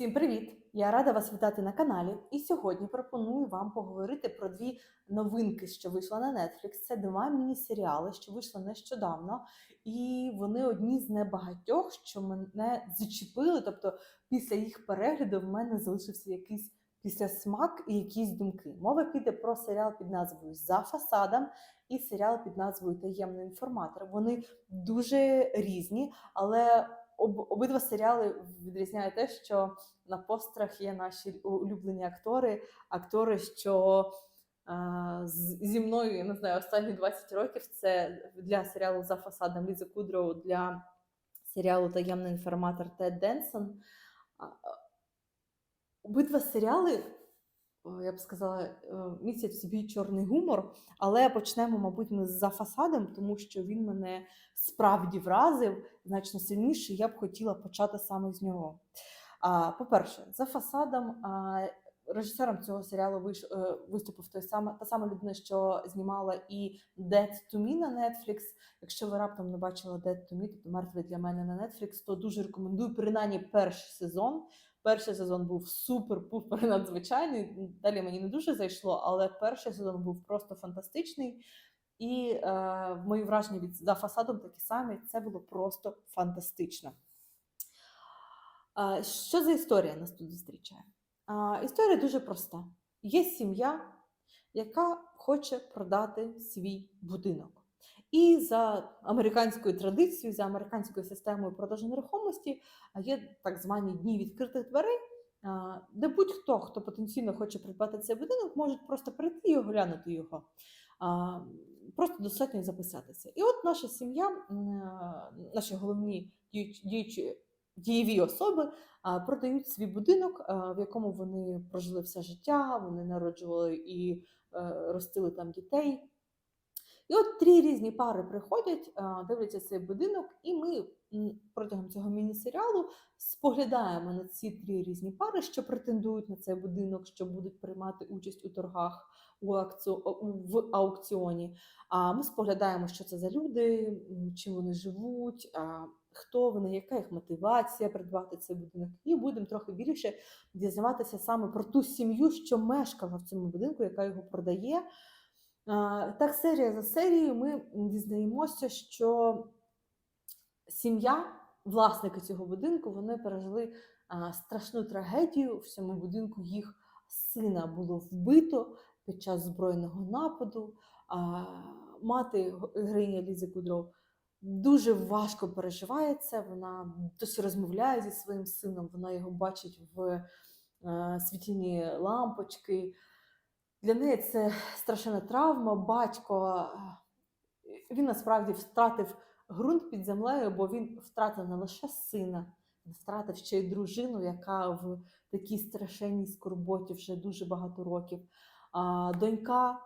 Всім привіт! Я рада вас вітати на каналі. І сьогодні пропоную вам поговорити про дві новинки, що вийшли на Netflix. Це два міні-серіали, що вийшли нещодавно, і вони одні з небагатьох, що мене зачепили. Тобто, після їх перегляду в мене залишився якийсь післясмак і якісь думки. Мова піде про серіал під назвою За фасадом і серіал під назвою Таємний інформатор. Вони дуже різні, але об, обидва серіали відрізняє те, що на постерах є наші улюблені актори, актори, що з- зі мною, я не знаю, останні 20 років це для серіалу за фасадом Ліза Кудроу, для серіалу Таємний інформатор Тед Денсон. А, а, Обидва серіали, я б сказала, е, містять в собі чорний гумор, але почнемо, мабуть, ми за фасадом, тому що він мене справді вразив значно сильніше. Я б хотіла почати саме з нього. По-перше, за фасадом режисером цього серіалу е, виступив той саме та сама людина, що знімала і Dead to Me на Netflix. Якщо ви раптом не бачили Dead to Me, тобто мертвий для мене на Netflix, то дуже рекомендую принаймні перший сезон. Перший сезон був супер-пупер надзвичайний. Далі мені не дуже зайшло, але перший сезон був просто фантастичний. І е, мої враження від за фасадом такі самі. Це було просто фантастично. А, що за історія нас тут зустрічає? А, історія дуже проста: є сім'я, яка хоче продати свій будинок. І за американською традицією, за американською системою продажу нерухомості є так звані дні відкритих дверей, де будь-хто, хто потенційно хоче придбати цей будинок, може просто прийти і оглянути його. Просто достатньо записатися. І от наша сім'я, наші головні діючі дієві особи продають свій будинок, в якому вони прожили все життя, вони народжували і е, ростили там дітей. І от три різні пари приходять, дивляться цей будинок, і ми протягом цього міні-серіалу споглядаємо на ці три різні пари, що претендують на цей будинок, що будуть приймати участь у торгах у в аукціоні. А ми споглядаємо, що це за люди, чим вони живуть, хто вони, яка їх мотивація придбати цей будинок. І будемо трохи більше дізнаватися саме про ту сім'ю, що мешкала в цьому будинку, яка його продає. Так, серія за серією ми дізнаємося, що сім'я, власники цього будинку, вони пережили страшну трагедію. В цьому будинку їх сина було вбито під час збройного нападу. Мати героїня Лізи Кудров дуже важко переживає це. Вона досі розмовляє зі своїм сином, вона його бачить в е, світінні лампочки. Для неї це страшенна травма. Батько е, він насправді втратив ґрунт під землею, бо він втратив не лише сина, він втратив ще й дружину, яка в такій страшенній скорботі вже дуже багато років. А, донька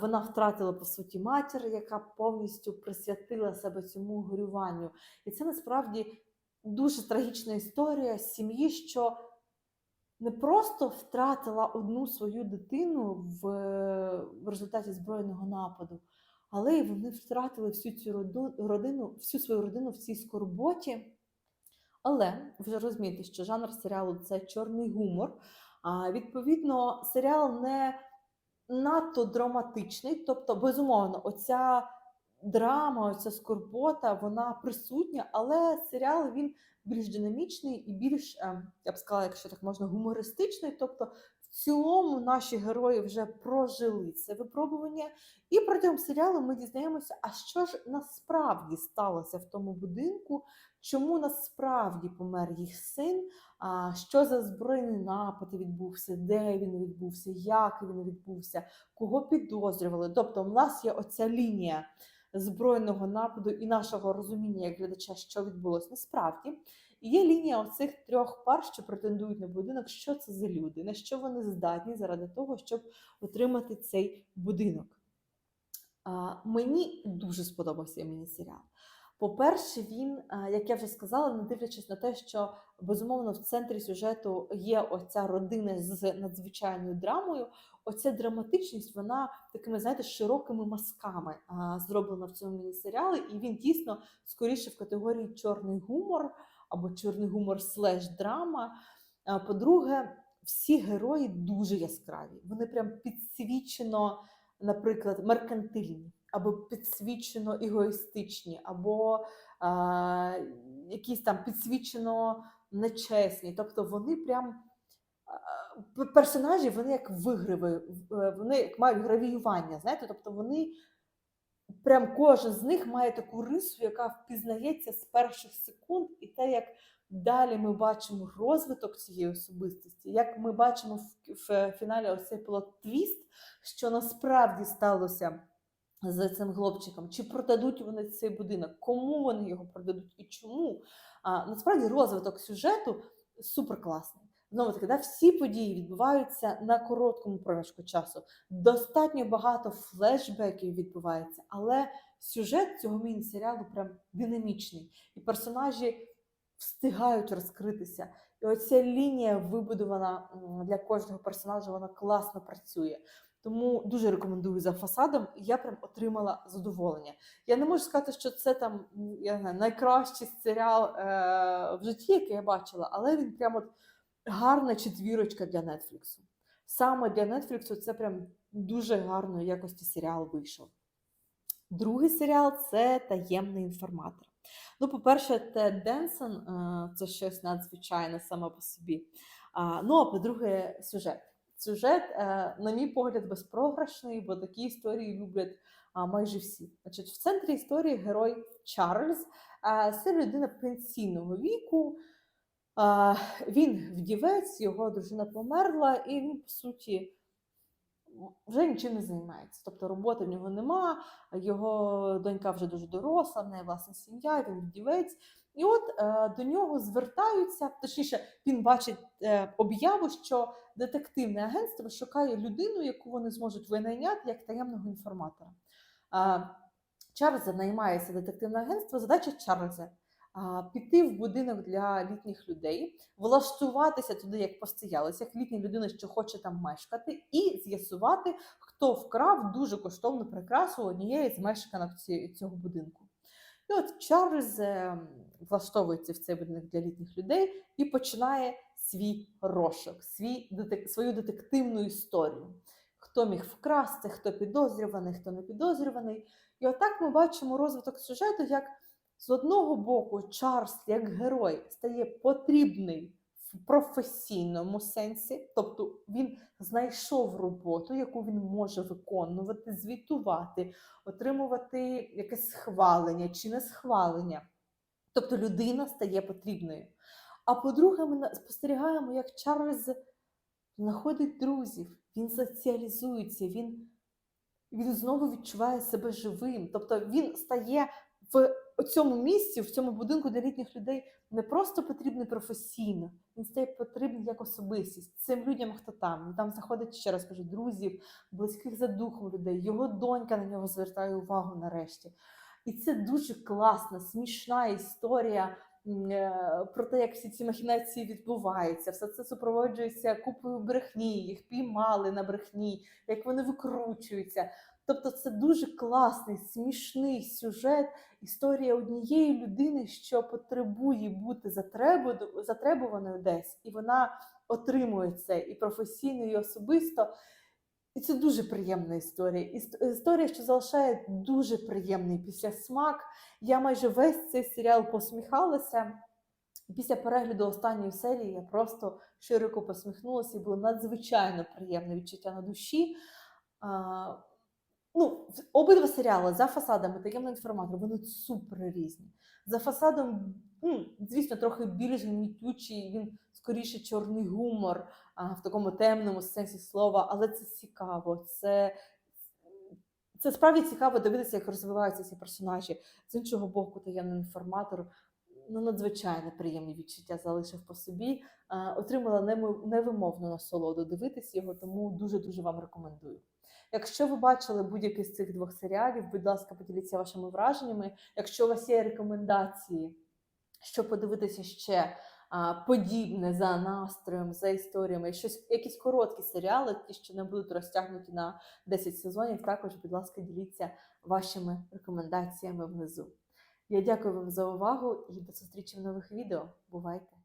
вона втратила по суті матір, яка повністю присвятила себе цьому горюванню. І це насправді дуже трагічна історія сім'ї, що не просто втратила одну свою дитину в, в результаті збройного нападу, але й вони втратили всю цю родину, всю свою родину в цій скорботі. Але ви ж розумієте, що жанр серіалу це чорний гумор. А відповідно, серіал не надто драматичний, тобто, безумовно, оця драма, оця скорбота, вона присутня, але серіал він більш динамічний і більш, е, я б сказала, якщо так можна, гумористичний. Тобто, в цілому наші герої вже прожили це випробування. І протягом серіалу ми дізнаємося, а що ж насправді сталося в тому будинку, чому насправді помер їх син, а, що за збройний напад відбувся, де він відбувся, як він відбувся, кого підозрювали. Тобто, у нас є оця лінія збройного нападу і нашого розуміння як глядача, що відбулося насправді. І є лінія оцих трьох пар, що претендують на будинок, що це за люди, на що вони здатні заради того, щоб отримати цей будинок. Мені дуже сподобався міні-серіал. По-перше, він, як я вже сказала, не дивлячись на те, що безумовно в центрі сюжету є оця родина з надзвичайною драмою. Оця драматичність, вона такими, знаєте, широкими мазками зроблена в цьому міні-серіалі, і він дійсно скоріше в категорії чорний гумор або чорний гумор слеш драма. А по-друге, всі герої дуже яскраві. Вони прям підсвічено, наприклад, меркантильні, або підсвічено егоїстичні, або а, якісь там підсвічено нечесні. Тобто вони прям а, персонажі, вони як виграви, в- вони як мають гравіювання, знаєте, тобто вони. Прям кожен з них має таку рису, яка впізнається з перших секунд, і те, як далі ми бачимо розвиток цієї особистості, як ми бачимо в, фіналі ось цей плот-твіст, що насправді сталося з цим хлопчиком, чи продадуть вони цей будинок, кому вони його продадуть і чому. А, насправді розвиток сюжету супер класний. Знову таки, да, всі події відбуваються на короткому проміжку часу. Достатньо багато флешбеків відбувається, але сюжет цього міні-серіалу прям динамічний. І персонажі встигають розкритися. І оця лінія вибудована для кожного персонажа, вона класно працює. Тому дуже рекомендую за фасадом. Я прям отримала задоволення. Я не можу сказати, що це там я не знаю, найкращий серіал е- в житті, який я бачила, але він прям от гарна четвірочка для Нетфліксу. Саме для Нетфліксу це прям дуже гарної якості серіал вийшов. Другий серіал це таємний інформатор. Ну, по-перше, Тед Денсон е, це щось надзвичайне саме по собі. Ну, а по-друге, сюжет. Сюжет, е, на мій погляд, безпрограшний, бо такі історії люблять майже всі. Значить, в центрі історії герой Чарльз. Е, це людина пенсійного віку. Е, він вдівець, його дружина померла, і він, по суті, вже нічим не займається. Тобто роботи в нього нема, його донька вже дуже доросла, в неї власна сім'я, він вдівець. І от е, до нього звертаються, точніше, він бачить е, об'яву, що детективне агентство шукає людину, яку вони зможуть винайняти як таємного інформатора. Е, Чарльза наймається детективне агентство. Задача Чарльза піти в будинок для літніх людей, влаштуватися туди як постоялися, як літня людина, що хоче там мешкати, і з'ясувати, хто вкрав дуже коштовну прикрасу однієї з мешканок цього будинку. І от Чарльз е, влаштовується в цей будинок для літніх людей і починає свій розшук, свій, свою детективну історію. Хто міг вкрасти, хто підозрюваний, хто не підозрюваний. І отак ми бачимо розвиток сюжету, як з одного боку Чарльз як герой стає потрібний в професійному сенсі, тобто він знайшов роботу, яку він може виконувати, звітувати, отримувати якесь схвалення чи не схвалення. Тобто людина стає потрібною. А по-друге, ми спостерігаємо, як Чарльз знаходить друзів, він соціалізується, він, він знову відчуває себе живим. Тобто він стає в цьому місці, в цьому будинку для літніх людей не просто потрібний професійно, він стає потрібний як особистість цим людям, хто там. Там знаходить, ще раз кажу, друзів, близьких за духом людей. Його донька на нього звертає увагу нарешті. І це дуже класна, смішна історія е, про те, як всі ці махінації відбуваються. Все це супроводжується купою брехні, їх піймали на брехні, як вони викручуються. Тобто це дуже класний, смішний сюжет, історія однієї людини, що потребує бути затребуваною десь, і вона отримує це і професійно, і особисто. І це дуже приємна історія. Історія, що залишає дуже приємний післясмак. Я майже весь цей серіал посміхалася. Після перегляду останньої серії я просто широко посміхнулася і було надзвичайно приємне відчуття на душі. Ну, обидва серіали за фасадами таємний інформатор, вони супер різні. За фасадом, м, звісно, трохи більш гнітючий, він скоріше чорний гумор а, в такому темному сенсі слова, але це цікаво. Це, це справді цікаво дивитися, як розвиваються ці персонажі. З іншого боку, таємний інформатор ну, надзвичайно приємні відчуття залишив по собі. А, отримала невимовну насолоду дивитися його, тому дуже-дуже вам рекомендую. Якщо ви бачили будь-який з цих двох серіалів, будь ласка, поділіться вашими враженнями. Якщо у вас є рекомендації, що подивитися ще а, подібне за настроєм, за історіями, щось, якісь короткі серіали, ті, що не будуть розтягнуті на 10 сезонів, також, будь ласка, діліться вашими рекомендаціями внизу. Я дякую вам за увагу і до зустрічі в нових відео. Бувайте!